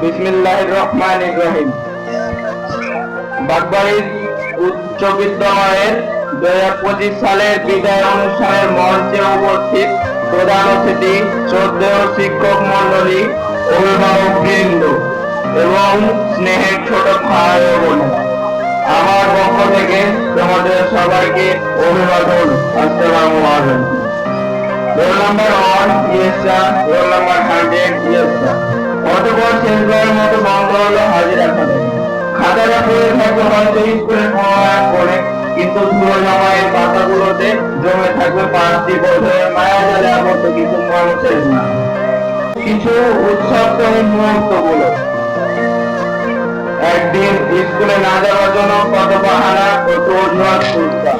বিসমিল্লাহ রহমান রহিম। বাগবাড়ির উচ্চ বিদ্যালয়ের দুই হাজার পঁচিশ সালের বিদায় অনুষ্ঠানের মঞ্চে উপস্থিত প্রধান অতিথি, শ্রদ্ধেয় শিক্ষক মন্ডলী অভিভাবক বৃন্দ এবং স্নেহের ছোট ভাই ও বোনেরা আমার পক্ষ থেকে তোমাদের সবাইকে অভিবাদন। আসসালামু আলাইকুম। Roll number one yes roll number hundred yes কিছু মানুষের না কিছু মুহূর্তগুলো একদিন স্কুলে না যাওয়ার জন্য কত বাহানা তোর নোয়াজ করতাম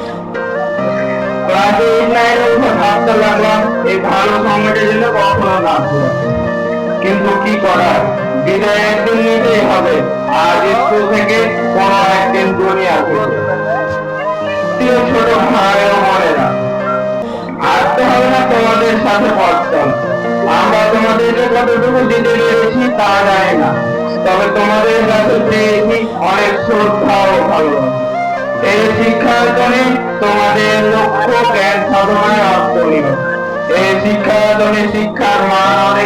কিন্তু কি করার? বিদায় একদিন নিতেই হবে। আজ স্কুল থেকে কোনো একদিন দুনিয়া প্রিয় ছোট আসতে হবে না তোমাদের সাথে পড়তাম আমরা তোমাদেরকে কতটুকু দিতে পেরেছি তা জানি না। তবে তোমাদের কাছে পেয়েছি অনেক শ্রদ্ধা ও এই শিক্ষায়তনে তোমাদের লক্ষ্য জ্ঞান সাধনায় অর্থনীয় এই শিক্ষায়তনে শিক্ষার মান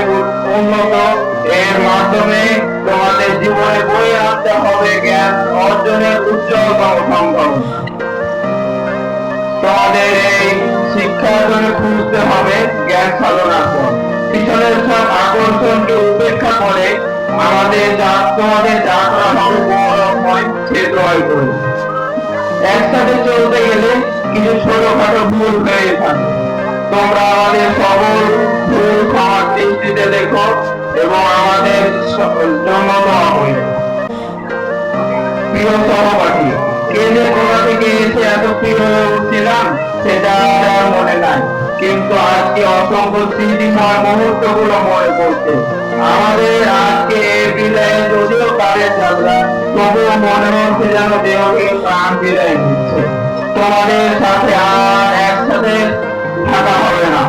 একসাথে চলতে গেলে কিছু ছোটখাটো ভুল হয়ে থাকে। তোমরা আমাদের সকল ভুল ক্ষমার দৃষ্টিতে দেখো এবং আমাদের হয়ে সেটা মনে নাই। কিন্তু আজকে অসংখ্য মুহূর্তগুলো মনে পড়ছে। আমাদের এই বিদায়ে, যদিও কারের যাত্রা তবুও মনে হচ্ছে যেন দেহ থেকে প্রাণ বিদায় নিচ্ছে তোমাদের সাথে আর একসাথে থাকা হবে না।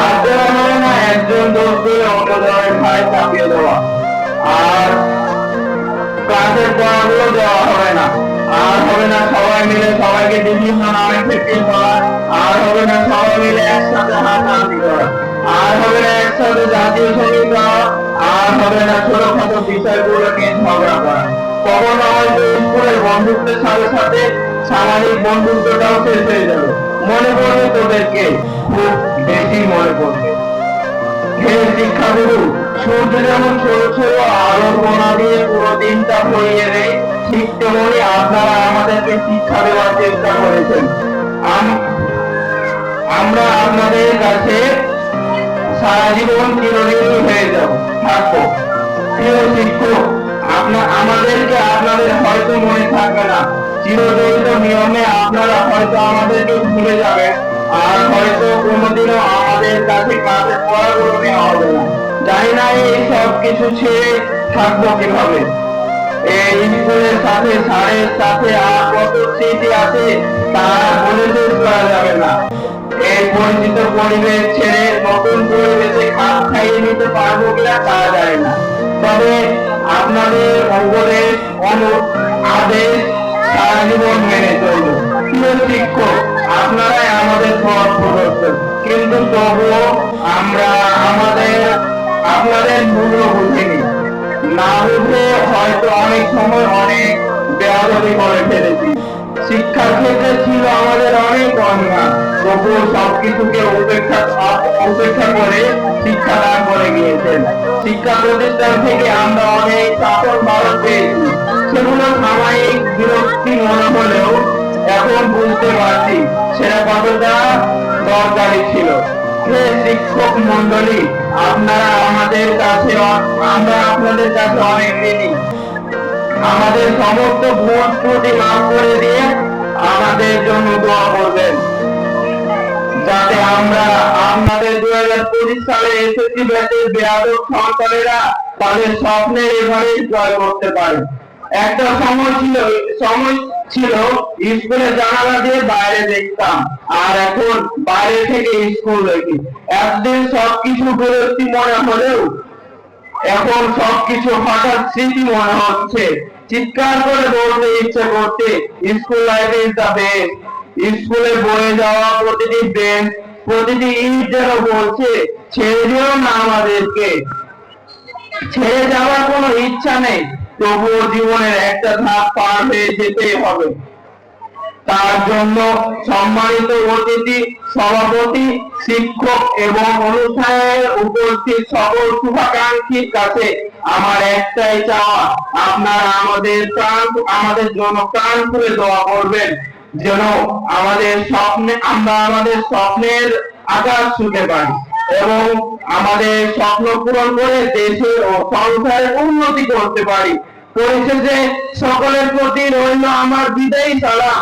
আর দেওয়া হবে না একজন দোষ দিয়ে অন্য জনের ভাই চাপিয়ে দেওয়া। আর ক্লাসের পড়াগুলো দেওয়া হবে না। আর হবে না সবাই মিলে সবাইকে বিভিন্ন নামে ফিটিং করা আর হবে না সবাই মিলে একসাথে হাতাহাতি করা আর হবে না একসাথে জাতীয় সংগীত গাওয়া। ছোটখাটো বিষয়গুলো ঝগড়া করা। কখনো হয়তো স্কুলের বন্ধুত্বের সাথে সাথে সামাজিক বন্ধুত্বটাও শেষ হয়ে যাবে মনে পড়বে তোদেরকে? খুব বেশি মনে পড়বে। হে শিক্ষাগুরু, সূর্য যেমন ছোট ছোট আলোর কণা দিয়ে পুরো দিনটা ভরিয়ে দেয়, ঠিক তেমনি আপনারা আমাদেরকে শিক্ষা দেওয়ার চেষ্টা করেছেন। আমরা আপনাদের কাছে সারা জীবন চিরঋণী হয়ে যাব। থাকব প্রিয় আমাদেরকে আপনাদের হয়তো মনে থাকবে না। চিরজড়িত নিয়মে আপনারা হয়তো আমাদেরকে ভুলে যাবেন। আর হয়তো কোনোদিনও আমাদের কাছে ক্লাসের পড়াগুলো হবে না। জানি না এই সব কিছু ছেড়ে থাকব কীভাবে। এই স্কুলের সাথে, স্যারের সাথে, আর কত স্মৃতি আছে তা বলে শেষ করা যাবে না। এই পরিচিত পরিবেশ ছেড়ে নতুন পরিবেশে খাপ খাইয়ে নিতে পারব কিনা তা যায় না। তবে আপনাদের উপদেশ অনু আদেশ সারা জীবন মেনে চলবে প্রিয় শিক্ষক আপনারাই আমাদের পথ প্রদর্শক। কিন্তু তবুও আমরা আমাদের আপনাদের মূল্য বুঝিনি না বুঝে হয়তো অনেক সময় অনেক বেয়াদবি করে ফেলেছি। শিক্ষার ক্ষেত্রে ছিল আমাদের অনেক অন্যায়। তবুও সবকিছুকে উপেক্ষা উপেক্ষা করে শিক্ষা শিক্ষা প্রতিষ্ঠান থেকে আমরা অনেক সাফল পেয়েছি সেগুলো সাময়িক বিরক্তি মনে হলেও এখন বুঝতে পারছি সেটা কতটা দরকারি ছিল। হে শিক্ষক মন্ডলী আপনারা আমাদের কাছে আমরা আপনাদের কাছে অনেক ঋণী। আমাদের সমস্ত ভুল ত্রুটি মাফ করে দিয়ে আমাদের জন্য দোয়া করবেন। যাতে আমরা আপনাদের দুই হাজার পঁচিশ সালে এসএসসি ব্যাচের বেয়াদব সন্তানেরা তাদের স্বপ্নের এভাবে জয় করতে পারে। একটা সময় ছিল সময় ছিল স্কুলের জানালা দিয়ে বাইরে দেখতাম, আর এখন বাইরে থেকে স্কুল দেখি। একদিন সবকিছু বিরক্তি মনে হলেও এখন সবকিছু হঠাৎ স্মৃতি মনে হচ্ছে। চিৎকার করে বলতে ইচ্ছে করছে, school life is the best. স্কুলে বয়ে যাওয়া প্রতিটি বেঞ্চ প্রতিটি ইট যেন বলছে, ছেড়ে দিও না আমাদেরকে। ছেড়ে যাওয়ার কোনো ইচ্ছা নেই, তবুও জীবনের একটা ধাপ পার হয়ে যেতেই হবে। তার জন্য সম্মানিত অতিথি, সভাপতি, শিক্ষক এবং অনুষ্ঠানের উপস্থিত সকল শুভাকাঙ্ক্ষীর কাছে আমার একটাই চাওয়া, আপনারা আমাদের প্রাণ, আমাদের জন্য প্রাণ খুলে দোয়া করবেন। যেন আমাদের স্বপ্নে, আমরা আমাদের স্বপ্নের আকাশ ছুটে পারি এবং আমাদের স্বপ্ন পূরণ করে দেশের ও সংসারের উন্নতি করতে পারি। পরিশেষে সকলের প্রতি রইল আমার বিদায়ী সালাম।